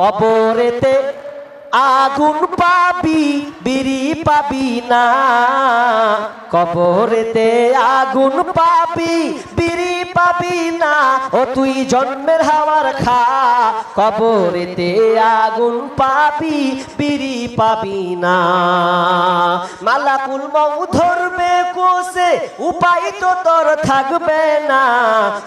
কবরেতে আগুন পাবি, বিড়ি পাবি না। কবরেতে আগুন পাবি, বিড়ি পাবি না। ও তুই জন্মের হাওয়ার খা। কবরেতে আগুন পাবি, বিড়ি পাবি না। মালাকুল মৌ ধরবে কোষে, উপায় তো তোর থাকবে না।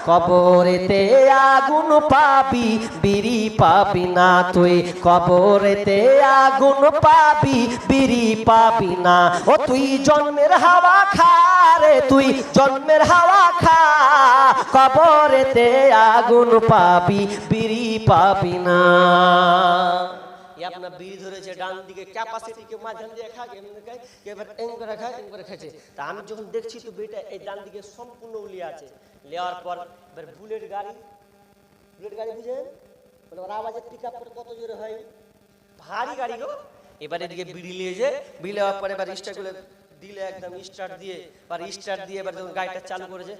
কবরেতে আগুন পাবি, বিড়ি পাবি না। তুই কবরেতে আগুন পাবি, বিড়ি পাবি না। ও তুই জন্মের হাওয়া খা রে, তুই জন্মের হাওয়া খা। কবরেতে আগুন পাবি, বিড়ি পাবি না। আমি যখন দেখছি তো এই ডান দিকে সম্পূর্ণ উলিয়ে আছে। নেওয়ার পর বুলেট গাড়ি বুলেট গাড়ি বুঝেন? আওয়াজের পিক আপ কত জোরে হয়? ভারী গাড়ি গো এবারে এদিকে বিড়ি নিয়ে যে বিড়ি নেওয়ার পরে এবার স্টার্ট করে দিলে একদম স্টার্ট দিয়ে এবার স্টার্ট দিয়ে এবার যখন গাড়িটা চালু করেছে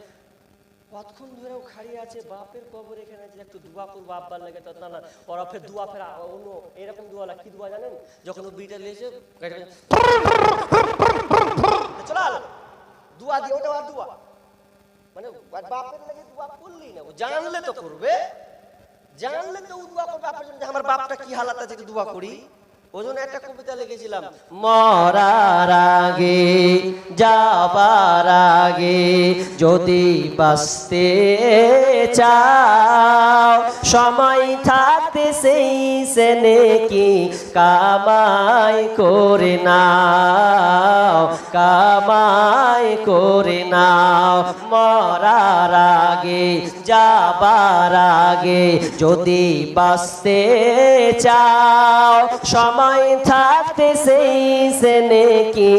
কতক্ষণ ধরেও খাড়িয়ে আছে বাপের কবর এখানে আছে একটু দুয়া করব আব্বার লাগে তো না না ওরা ফের দুয়া ফের অন্য এরকম দুয়া লাগে কি দুয়া জানেন? যখন ও বিটা লিয়েছে গাড়িটা চলাল দুয়া দিয়ে ওটা দুয়া। মানে বাপের লাগে দুয়া করলেই না ও জানলে তো করবে। জানলে তো দোয়া করবে আপনার জন্য আমার বাপটা কি হালাত আছে একটু দোয়া করি। ওজন একটা কবিতা লিখেছিলাম, মরার আগে, যাবার আগে যদি বাঁচতে চাও, সময় থাকতে সেই সেনে কি কামাই করে নাও, কামাই করে নাও, মরার আগে, যাবার আগে যদি বাঁচতে চাও, সময় থাকতে সেই কি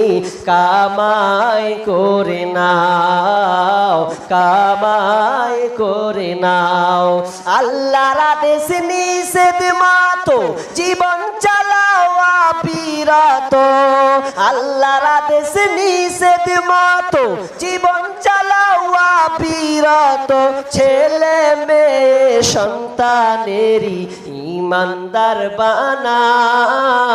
কামাই করে নাও, কামাই করে নাও। আল্লাহর আদেশ নিষেধ মাতো, জীবন চালাও বিরত আল্লাহর আদেশ নিষেধ মাতো, জীবন চালাও বিরত ছেলে মেয়ে সন্তানেরই ইমানদার বানাও।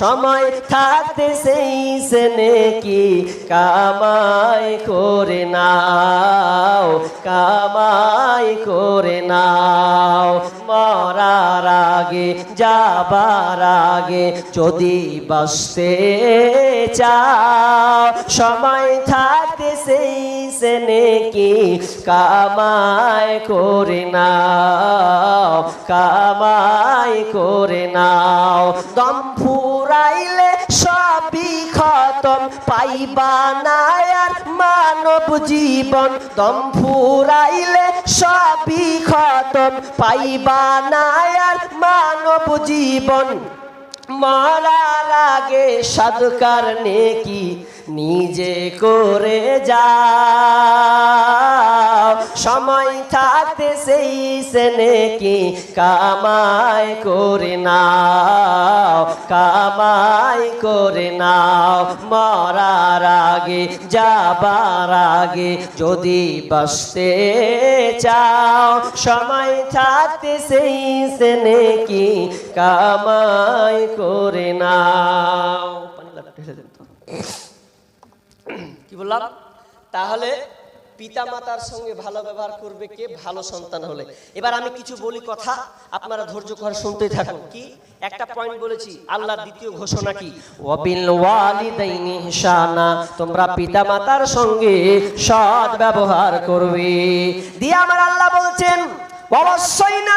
সময় থাকতে সেই সেনে কি কামাই করে নাও, কামাই করে নাও। মরার আগে, যাবার আগে যদি বাঁচতে চাও, সময় থাকতে সেই সেনে কি কামাই করে নাও? কামাই করে নাও। দম ফুরাইলে সবই খতম, পাইবা না আর মানব জীবন। দম ফুরাইলে সবই খতম, পাইবা না আর মানব জীবন। মারা লাগে সদকার নেকি নিজে করে যাও। সময় থাকতে সেই কি কামাই করে নাও? কামাই করে নাও। মরার আগে, যাবার আগে যদি বাঁচতে চাও। সময় থাকতে সেই কি কামাই করে নাও। বললাম, তাহলে পিতা মাতার সঙ্গে ভালো ব্যবহার করবে কে? ভালো সন্তান হলে। এবার আমি কিছু বলি কথা, আপনারা ধৈর্য করে শুনতে থাকুন। কি? একটা পয়েন্ট বলেছি, আল্লাহর দ্বিতীয় ঘোষণা কি? ওয়াবিল ওয়ালিদাইন ইহসানা তোমরা পিতা মাতার সঙ্গে সৎ ব্যবহার করবে। দিয়ে আমার আল্লাহ বলছেন, অবশ্যই না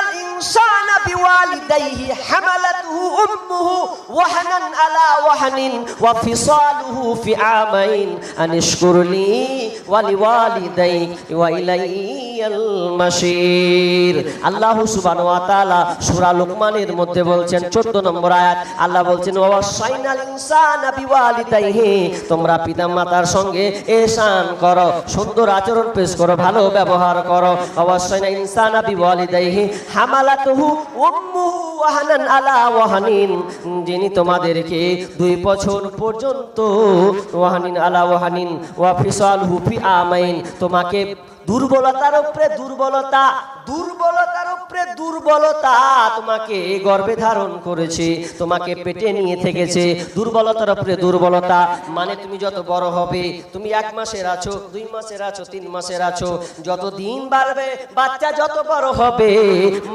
بوالديه حملته أمه وهنا على وهن وفصاله في عامين أن اشكر لي ولوالديك وإلي المشير আল্লাহ সুবহানাহু ওয়া তাআলা সূরা লোকমানের মধ্যে বলছেন 14 নম্বর আয়াত আল্লাহ বলছেন ওয়াসাইনাল ইনসানা বিওয়ালিদাইহি তোমরা পিতামাতার সঙ্গে এহসান করো সুন্দর আচরণ পেশ করো ভালো ব্যবহার করো অবশ্যই ইনসানা বিওয়ালিদাইহি হামালাতুহু উম্মুহু যিনি তোমাদেরকে দুই বছর পর্যন্ত ওয়াহানিন আলা ওয়াহানিন, ওয়া ফিসালহু হুফি আমাইন, তোমাকে দুর্বলতার উপরে দুর্বলতা দুর্বলতার উপরে দুর্বলতা তোমাকে গর্ভে ধারণ করেছে, তোমাকে পেটে নিয়ে থেকেছে। দুর্বলতার উপরে দুর্বলতা মানে তুমি যত বড় হবে, তুমি এক মাসের আছো, দুই মাসের আছো, তিন মাসের আছো। যত দিন বাড়বে, বাচ্চা যত বড় হবে,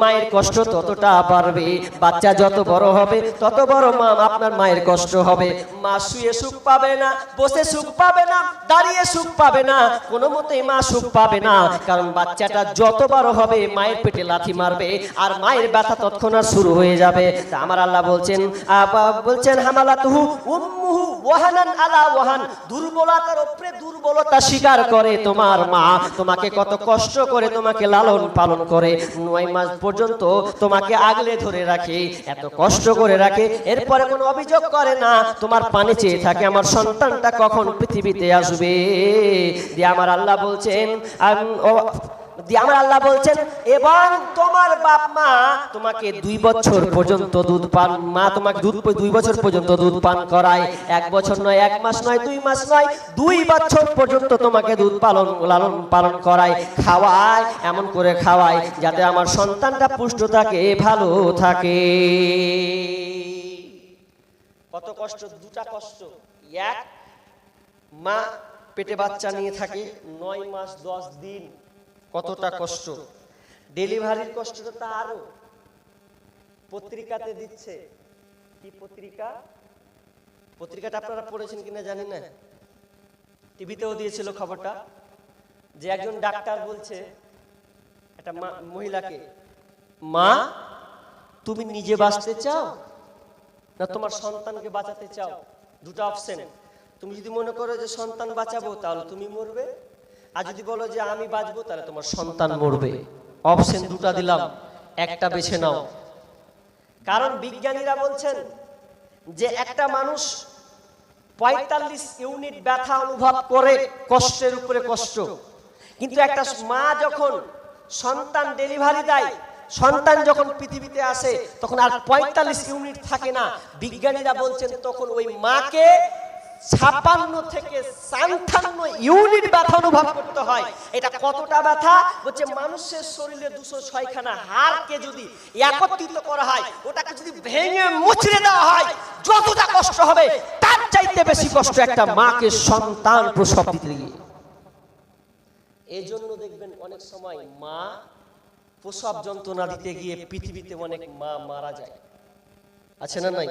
মায়ের কষ্ট ততটা বাড়বে। বাচ্চা যত বড় হবে, তত বড় মা আপনার মায়ের কষ্ট হবে। মা শুয়ে সুখ পাবে না, বসে সুখ পাবে না, দাঁড়িয়ে সুখ পাবে না, কোনো মতেই মা সুখ পাবে না। কারণ বাচ্চাটা যত বড় হবে মায়ের পেটে লাথি মারবে আর মায়ের ব্যথা তৎক্ষণাৎ শুরু হয়ে যাবে। আমার আল্লাহ বলছেন বলছেন, হামালাতুহু উম্মুহু ওয়াহানান আলা ওয়াহান। দুর্বলতার উপরে দুর্বলতা স্বীকার করে তোমার মা। তোমাকে কত কষ্ট করে তোমাকে লালন পালন করে। নয় মাস পর্যন্ত তোমাকে আগলে ধরে রাখে, এত কষ্ট করে রাখে, এরপরে কোনো অভিযোগ করে না। তোমার পানি চেয়ে থাকে, আমার সন্তানটা কখন পৃথিবীতে আসবে? দিয়ে আমার আল্লাহ বলছেন দিয়ে আমার আল্লাহ বলছেন এবং তোমার বাপ মা তোমাকে দুই বছর পর্যন্ত দুধ পান, মা তোমাকে দুধ দুই বছর পর্যন্ত দুধ পান করায়। এক বছর নয়, এক মাস নয়, দুই মাস নয়, দুই বছর পর্যন্ত তোমাকে দুধ পালন, লালন পালন করায়। খাওয়ায়, এমন করে খাওয়ায় যাতে আমার সন্তানটা পুষ্ট থাকে, ভালো থাকে। কত কষ্ট, দুটা কষ্ট। এক, মা পেটে বাচ্চা নিয়ে থাকে, নয় মাস দশ দিন। কতটা কষ্ট? ডেলিভারির কষ্টটা তা আরও পত্রিকাতে দিচ্ছে। কি পত্রিকা? পত্রিকাটা আপনারা পড়েছেন কিনা জানি না? টিভিতেও দিয়েছিল খবরটা যে একজন ডাক্তার বলছে, একটা মহিলাকে, মা, তুমি নিজে বাঁচতে চাও না তোমার সন্তানকে বাঁচাতে চাও? দুটো অপশন তুমি যদি মনে করো যে সন্তান বাঁচাবো, তাহলে তুমি মরবে। আর যদি বলো যে আমি বাঁচবো তাহলে তোমার সন্তান মরবে। অপশন দুটা দিলাম। একটা বেছে নাও। কারণ বিজ্ঞানীরা বলছেন যে একটা মানুষ পঁয়তাল্লিশ ইউনিট ব্যথা অনুভব করে কষ্টের উপরে কষ্ট। কিন্তু একটা মা যখন সন্তান ডেলিভারি দেয় সন্তান যখন পৃথিবীতে আসে তখন আর পঁয়তাল্লিশ ইউনিট থাকে না। বিজ্ঞানীরা বলছেন তখন ওই মাকে ছাপান্ন থেকে সান্তান্ন ইউনিট ব্যথা অনুভব করতে হয়। এটা কতটা ব্যথা? হচ্ছে মানুষের শরীরে দুশো ছয়খানা হাড়কে যদি একত্রিত করা হয়, ওটাকে যদি ভেঙে মুচড়ে দেওয়া হয়, যতটা কষ্ট হবে, তার চাইতে বেশি কষ্ট একটা মাকে সন্তান প্রসব দিতে গিয়ে। এই জন্য দেখবেন অনেক সময় মা প্রসব যন্ত্রণা দিতে গিয়ে পৃথিবীতে অনেক মা মারা যায়। আছে না নাই?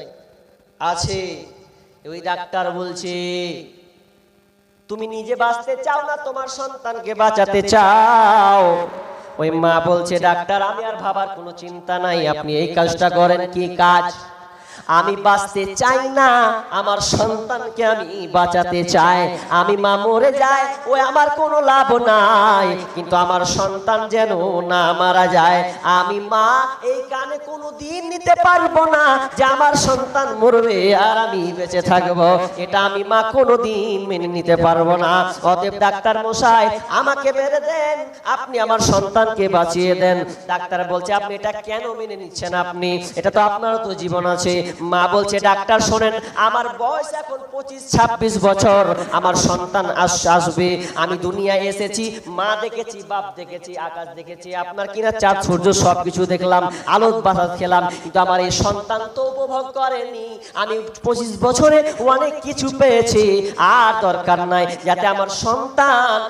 আছে। ওই ডাক্তার বলছে, তুমি নিজে বাঁচতে চাও না, তোমার সন্তানকে বাঁচাতে চাও। ওই মা বলছে, ডাক্তার, আমি আর ভাবার কোনো চিন্তা নাই, আপনি এই কাজটা করেন, কি কাজ? আমি বাঁচতে চাই না, আমার সন্তানকে আমি বাঁচাতে চাই। আমি মা মরে যায় ওই আমার কোনো লাভ নাই, কিন্তু আমার সন্তান যেন না মারা যায়। আমি মা, এই কানে কোনো দিন নিতে পারব না যে আমার সন্তান মরবে আর আমি বেঁচে থাকব। এটা আমি মা কোনো দিন মেনে নিতে পারব না। অতএব ডাক্তার মশাই, আমাকে বেড়ে দেন, আপনি আমার সন্তানকে বাঁচিয়ে দেন। ডাক্তার বলছে, আপনি এটা কেন মেনে নিচ্ছেন আপনি? এটা তো আপনারও তো জীবন আছে। মা বলছে, ডাক্তার শোনেন, আমার বয়স এখন পঁচিশ, ছাব্বিশ বছর, আমার সন্তান আস- আসবে, আমি দুনিয়ায় এসেছি, মা দেখেছি, বাপ দেখেছি, আকাশ দেখেছি, আপনার কিনা চাঁদ, সূর্য সব কিছু দেখলাম আলো বাতাস খেলাম, কিন্তু আমার এই সন্তান তো উপভোগ করেনি, আমি পঁচিশ বছরে অনেক কিছু পেয়েছি, আর দরকার নাই, যাতে আমার সন্তান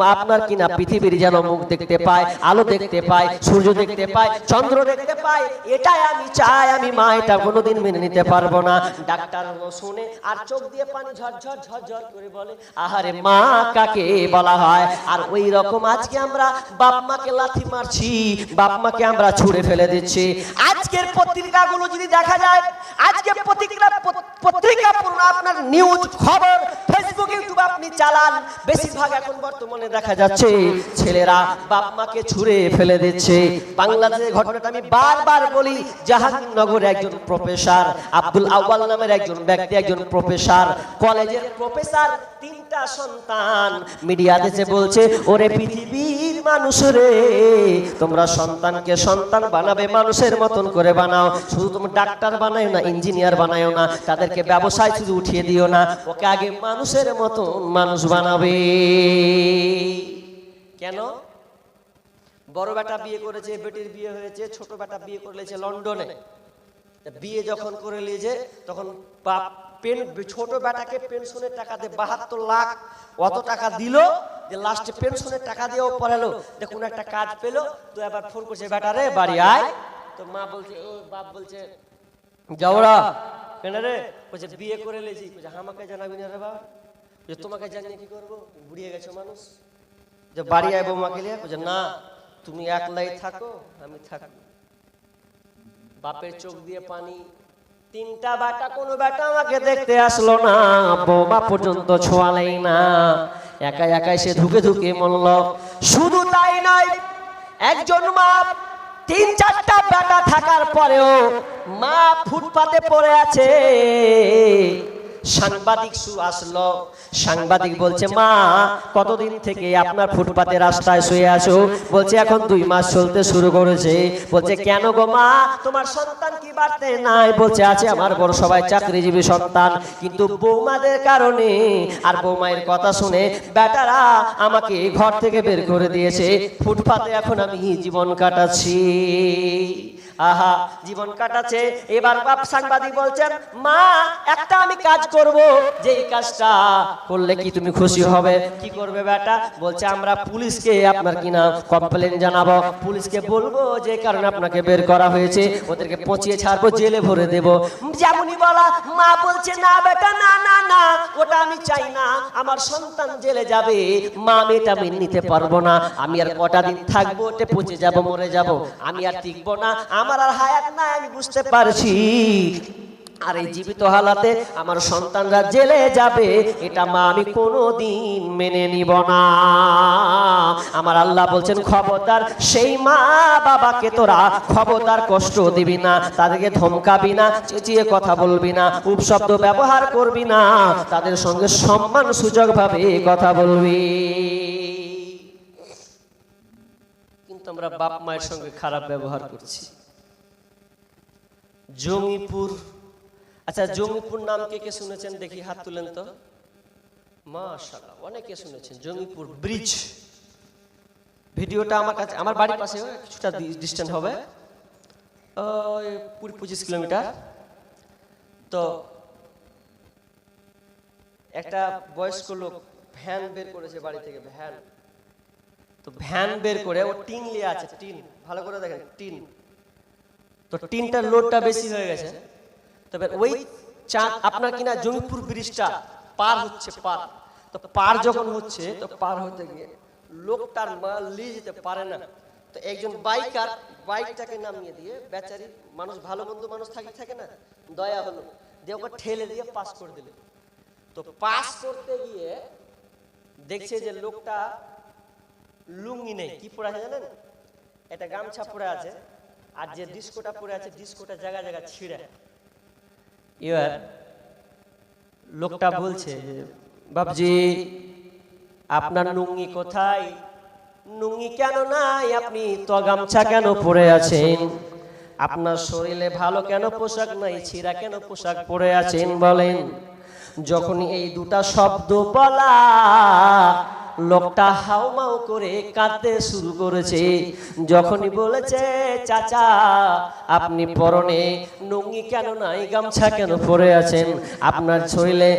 আপনার কিনা পৃথিবীর যেন মুখ দেখতে পায়, আলো দেখতে পায়, সূর্য দেখতে পায়, চন্দ্র দেখতে পায়, এটাই আমি চাই, আমি মা, এটা কোনোদিন মেনে নিতে পারব না। ডাক্তার শুনে আর চোখ দিয়ে পানি ঝরঝর ঝরঝর করে বলে আহারে মা কাকে বলা হয়। আর ওই রকম আজকে আমরা বাপ মাকে লাথি মারছি বাপ মাকে আমরা ছুড়ে ফেলে দিচ্ছি। আজকের পত্রিকাগুলো যদি দেখা যায় আজকে পত্রিকা পত্রিকা পূর্ণ আপনার নিউজ খবর ফেসবুক ইউটিউব আপনি চালান। বেশিরভাগ এখন বর্তমানে দেখা যাচ্ছে ছেলেরা বাপ মাকে ছুঁড়ে ফেলে দিচ্ছে। বাংলাদেশের ঘটনাটা আমি বারবার বলি জাহাঙ্গীরনগরে একজন প্রফেসর। আব্দুল আউয়াল নামের একজন ব্যক্তি, একজন প্রফেসর। কলেজের প্রফেসর, তিনটা সন্তান। মিডিয়া দেশে বলছে, ওরে পৃথিবীর মানুষ রে, তোমরা সন্তানকে সন্তান বানাবে, মানুষের মতন করে বানাও। শুধু তুমি ডাক্তার বানাও না, ইঞ্জিনিয়ার বানাও না, তাদেরকে ব্যবসায় শুধু উঠিয়ে দিও না, ওকে আগে মানুষের মতন মানুষ বানাবে। কেন? বড় বেটা বিয়ে করেছে, বেটির বিয়ে হয়েছে, ছোট বেটা বিয়ে করেছে লন্ডনে। বিয়ে যখন করে নিয়েছে তখন বাপ পেন, ছোট বেটাকে পেনশনের টাকা দিয়ে বাহাত্তর লাখ অত টাকা দিল যে লাস্টে পেনশনের টাকা দিয়েও পড়ালো। দেখুন একটা কাজ পেল, তো এবার ফোন করছে বেটারে বাড়ি আয়। তো মা বলছে, ও, বাপ বলছে যাওরা কেন রে, বলছে, বিয়ে করে লেছি বলছে, আমাকে জানাবি না রে বাবা? বলছে, তোমাকে জানিয়ে কি করব? বুড়িয়ে গেছো মানুষ। যে বাড়ি আয় বৌমাকে নিয়ে। বলছে, না, তুমি একলাই থাকো, আমি থাকব। বাপের চোখ দিয়ে পানি। তিনটা বাটা কোনো বেটা আমাকে দেখতে আসলো না। বোমা পর্যন্ত ছোঁয়ালেই না। একা একাই সে ধুকে ধুকে মরল শুধু তাই নয়, একজন মা তিন চারটা বেটা থাকার পরেও মা ফুটপাতে পড়ে আছে। সাংবাদিক সু আসলো। সাংবাদিক বলছে মা কতদিন থেকে আপনার ফুটপাতে রাস্তায় শুয়ে আছো? বলছে এখন দুই মাস চলতে শুরু করেছে। বলছে কেন গো মা? তোমার সন্তান কি বাড়তে নাই? বলছে আছে আমার বড় সবাই চাকরিজীবী সন্তান কিন্তু বৌমাদের কারণে আর বৌমায়ের কথা শুনে বেটারা আমাকে ঘর থেকে বের করে দিয়েছে ফুটপাতে এখন আমি জীবন কাটাচ্ছি। আহা, জীবন কাটাচ্ছে। এবার বাপ সাংবাদিক বলছেন, মা, একটা আমি কাজ করব। যে এই কাজটা করলে কি তুমি খুশি হবে? কি করবে বেটা? বলছে, আমরা পুলিশকে আপনার কিনা কমপ্লেন জানাব। পুলিশকে বলব যে কারণে আপনাকে বের করা হয়েছে। ওদেরকে পচিয়ে ছাড়বো, জেলে ভরে দেব। যেমনই বলা, মা বলছে, না বেটা, না না না, ওটা আমি চাই না। আমার সন্তান জেলে যাবে। মা আমি নিতে পারব না। আমি আর কটা দিন থাকব ওটা পচে যাব, মরে যাব। আমি আর টিকবো না। আমার আর হায়াত নাই, আমি বুঝতে পারছি। আর এই জীবিত হালাতে আমার সন্তানরা জেলে যাবে, এটা মা আমি কোনো দিন মেনে নিব না। আমার আল্লাহ বলছেন, খবরদার সেই মা বাবাকে তোরা খবরদার কষ্ট দিবি না, তাদেরকে ধমকাবি না, চেঁচিয়ে কথা বলবি না উপশব্দ ব্যবহার করবি না, তাদের সঙ্গে সম্মান সূচক ভাবে কথা বলবি। কিন্তু আমরা বাপ মায়ের সঙ্গে খারাপ ব্যবহার করছি। জঙ্গিপুর। আচ্ছা জঙ্গিপুর নাম কে কে শুনেছেন? দেখি হাত তুলেন তো। মাশাআল্লাহ অনেকে শুনেছেন জঙ্গিপুর ব্রিজ। ভিডিওটা আমার কাছে আমার বাড়ির পাশে কিছুটা ডিস্টেন্স হবে। কুড়ি পঁচিশ কিলোমিটার। তো একটা বয়স্ক লোক ভ্যান বের করেছে বাড়ি থেকে ভ্যান। তো ভ্যান বের করে ও টিন নিয়ে আছে টিন। ভালো করে দেখেন টিন। তো টিনটার লোডটা বেশি হয়ে গেছে। তবে ওই চাঁদ আপনার কিনা জঙ্গিপুর ব্রিজটা পার হচ্ছে পার। তো পার যখন হচ্ছে তো পার হতে গিয়ে লোকটার মাল নিয়ে যেতে পারে না। তো একজন বাইকার বাইকটাকে নামিয়ে দিয়ে বেচারি মানুষ ভালো মন্দ মানুষ থাকে থাকে না দয়া হলো। দিয়ে ওকে ঠেলে দিয়ে পাস করে দিলে। তো পাস করতে গিয়ে দেখছে যে লোকটা লুঙ্গি নেই। কি পরে আছে জানেন? এটা গামছা পরে আছে। আর যে ডিস্কোটা পরে আছে ডিস্কোটা জায়গা জায়গা ছিঁড়ে। এবার লোকটা বলছে বাবজি আপনার নুঙ্গি কোথায়? নুঙ্গি কেন নাই? আপনি তো গামছা কেন পরে আছেন? আপনার শরীরে ভালো কেন পোশাক নাই? ছিঁড়া কেন পোশাক পরে আছেন বলেন? যখন এই দুটা শব্দ বলা লোকটা হাউমাউ করে কাঁদতে শুরু করেছে। যখনই বলেছে, চাচা, আপনি পরনে নুঙ্গি কেন নাই, গামছা কেন পরে আছেন? আপনার শরীরে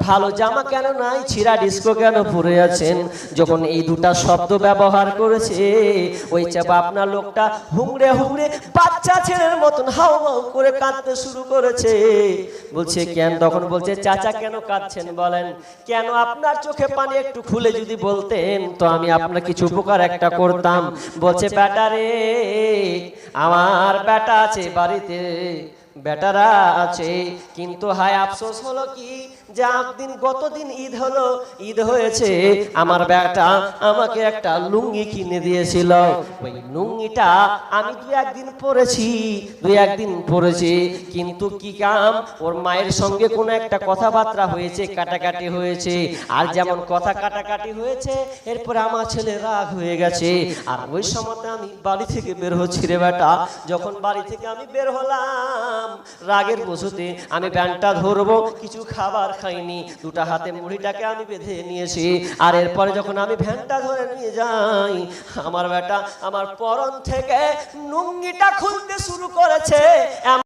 ভালো জামা কেন নাই, ছিঁড়া ডিস্কো কেন পরে আছেন? যখন এই দুটা শব্দ ব্যবহার করেছে, ওই চাপা আপনার লোকটা হুংড়ে হুংড়ে বাচ্চা ছেলের মতন হাউমাউ করে কাঁদতে শুরু করেছে। বলছে, কেন? তখন বলছে, চাচা, কেন কাঁদছেন বলেন? কেন আপনার চোখে পানি একটু খুলে যদি বলতেন, তো আমি আপনার কিছু উপকার একটা করতাম। বলছে, বেটা রে, আমার বেটা আছে বাড়িতে, বেটারা আছে। কিন্তু হায়, আফসোস হলো কি? যে একদিন গতদিন ঈদ হলো, ঈদ হয়েছে। আমার বেটা আমাকে একটা লুঙ্গি কিনে দিয়েছিল। ওই লুঙ্গিটা আমি একদিন পরেছি, দু একদিন কিন্তু কি কাম, ওর মায়ের সঙ্গে কোনো একটা কথাবার্তা হয়েছে, কাটাকাটি হয়েছে। আর যেমন কথা কাটাকাটি হয়েছে, এরপরে আমার ছেলে রাগ হয়ে গেছে। আর ওই সময়তে আমি বাড়ি থেকে বের হচ্ছি রে বেটা। যখন বাড়ি থেকে আমি বের হলাম, রাগের বসুতে আমি ব্যানটা ধরবো, কিছু খাবার খাইনি দুটা হাতে মুড়িটাকে আমি বেঁধে নিয়েছি। আর এরপরে যখন আমি ভ্যানটা ধরে নিয়ে যাই, আমার বেটা আমার পরন থেকে নুঙ্গিটা খুলতে শুরু করেছে।